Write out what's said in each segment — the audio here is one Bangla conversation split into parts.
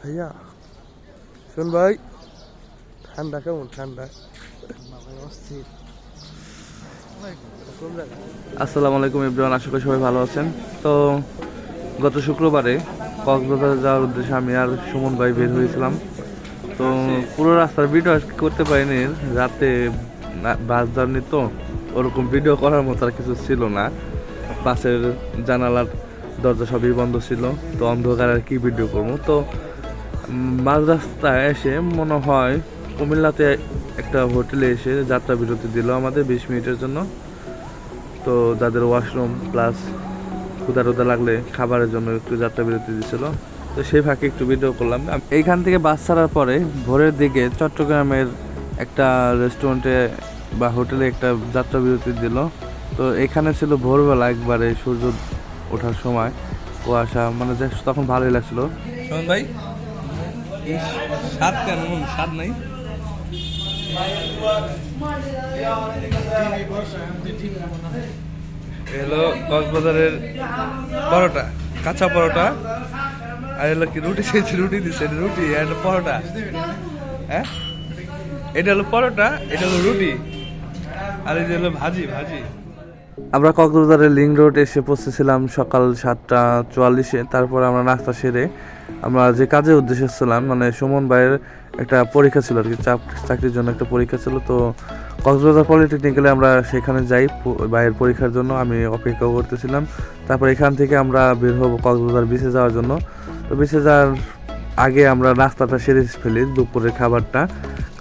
ভাইয়া শোন ভাই, ঠান্ডা কেমন? ঠান্ডা। আসসালামু আলাইকুম ইব্রাহিম আশা করি সবাই ভালো আছেন। তো গত শুক্রবারে কক্সবাজার যাওয়ার উদ্দেশ্যে আমি আর সুমন ভাই বের হয়েছিলাম। তো পুরো রাস্তার ভিডিও করতে পারিনি। রাতে বাস জার্নি তো, ওরকম ভিডিও করার মতো আর কিছু ছিল না। বাসের জানালার দরজা সবই বন্ধ ছিল, তো অন্ধকার আর কি ভিডিও করব। তো মাঝ রাস্তায় এসে মনে হয় কুমিল্লাতে একটা হোটেলে এসে যাত্রা বিরতি দিল আমাদের বিশ মিনিটের জন্য। তো যাদের ওয়াশরুম প্লাস ক্ষুদা টুদা লাগলে খাবারের জন্য একটু যাত্রা বিরতি দিছিল। তো সেই ফাঁকে একটু ভিডিও করলাম। এইখান থেকে বাস ছাড়ার পরে ভোরের দিকে চট্টগ্রামের একটা রেস্টুরেন্টে বা হোটেলে একটা যাত্রা বিরতি দিল। তো এখানে ছিল ভোরবেলা একবারে সূর্য ওঠার সময় কুয়াশা মানে যে তখন ভালোই লাগছিল। শোন ভাই স্বাদ কেন? স্বাদ নাই। এলো কক্সবাজারের পরোটা, কাঁচা পরোটা, আর এলো কি রুটি খেয়েছি রুটি এটা রুটি, আর পরোটা। হ্যাঁ? এটা হলো পরোটা, এটা হলো রুটি, আর যে হলো ভাজি ভাজি। আমরা কক্সবাজারের লিং রোড এসে পৌঁছেছিলাম সকাল সাতটা চুয়াল্লিশে, তারপর আমরা নাস্তা সেরে আমরা যে কাজের উদ্দেশ্যে ছিলাম মানে সুমন ভাইয়ের একটা পরীক্ষা ছিল আর কি চাকরির জন্য একটা পরীক্ষা ছিল। তো কক্সবাজার পলিটেকনিক্যালে আমরা সেখানে যাই ভাইয়ের পরীক্ষার জন্য, আমি অপেক্ষা করতেছিলাম। তারপর এখান থেকে আমরা বের হব কক্সবাজার বিচে যাওয়ার জন্য। তো বিচে যাওয়ার আগে আমরা নাস্তাটা সেরে ফেলি, দুপুরের খাবারটা।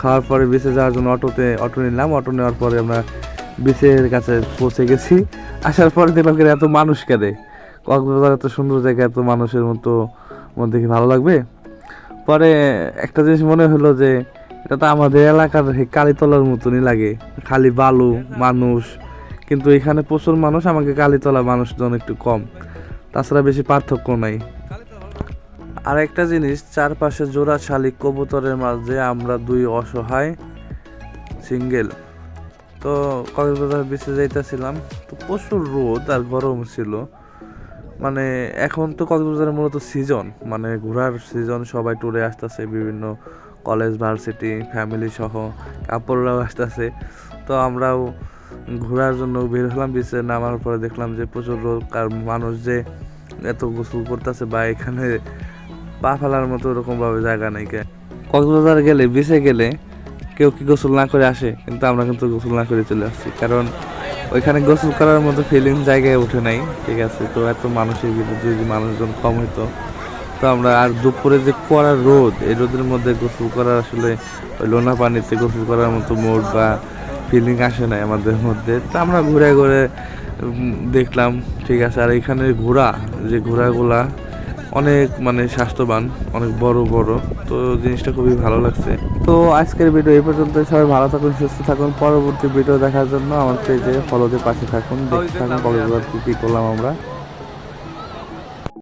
খাওয়ার পরে বিচে যাওয়ার জন্য অটোতে অটো নিলাম, অটো নেওয়ার পরে আমরা বিচের কাছে পৌঁছে গেছি। আসার পরে দেখলাম এত মানুষ কেঁদে। কক্সবাজার এত সুন্দর জায়গা, এত মানুষের মতো মধ্যে কি ভালো লাগবে। পরে একটা জিনিস মনে হলো যে, এটা তো আমাদের এলাকার কালীতলার মতনই লাগে। খালি বালু, মানুষ। কিন্তু এখানে প্রচুর মানুষ, আমাকে কালীতলা মানুষজন একটু কম। তাছাড়া বেশি পার্থক্য নাই। আর একটা জিনিস, চারপাশে জোড়া শালিক কবুতরের মাঝে আমরা দুই অসহায় সিঙ্গেল। তো কক্সবাজার বিচে যাইতেছিলাম। তো প্রচুর রোদ আর গরম ছিল। মানে এখন তো কক্সবাজারের মূলত সিজন মানে ঘোরার সিজন সবাই ট্যুরে আসতেছে, বিভিন্ন কলেজ ভার্সিটি ফ্যামিলি সহ কাপড়রাও আসতেছে। তো আমরাও ঘোরার জন্য বের হলাম বিচে নামার পরে দেখলাম যে প্রচুর রোদ আর মানুষ যে এত গোসল করতেছে বা এখানে পা ফেলার মতো ওরকমভাবে জায়গা নেই কক্সবাজার গেলে বিচে গেলে কেউ কি গোসল না করে আসে, কিন্তু আমরা কিন্তু গোসল না করে চলে আসছি। কারণ ওইখানে গোসল করার মতো ফিলিং জায়গায় উঠে নাই, ঠিক আছে? তো এত মানুষের ভিতরে যদি মানুষজন কম হইতো, তো আমরা আর দুপুরে যে কড়া রোদ, এই রোদের মধ্যে গোসল করার আসলে ওই লোনা পানিতে গোসল করার মতো মোড বা ফিলিং আসে নাই আমাদের মধ্যে। তো আমরা ঘুরে ঘুরে দেখলাম, ঠিক আছে? আর এখানে ঘোড়া, যে ঘোড়াগুলা অনেক মানে স্বাস্থ্যবান, অনেক বড় বড়। তো জিনিসটা খুবই ভালো লাগছে। তো আজকের ভিডিও এই পর্যন্ত। সবাই ভালো থাকুন, সুস্থ থাকুন। পরবর্তী ভিডিও দেখার জন্য আমার পেজে ফলোতে পাশে থাকুন। দেখতে থাকুন কক্সবাজার কি কি করলাম আমরা।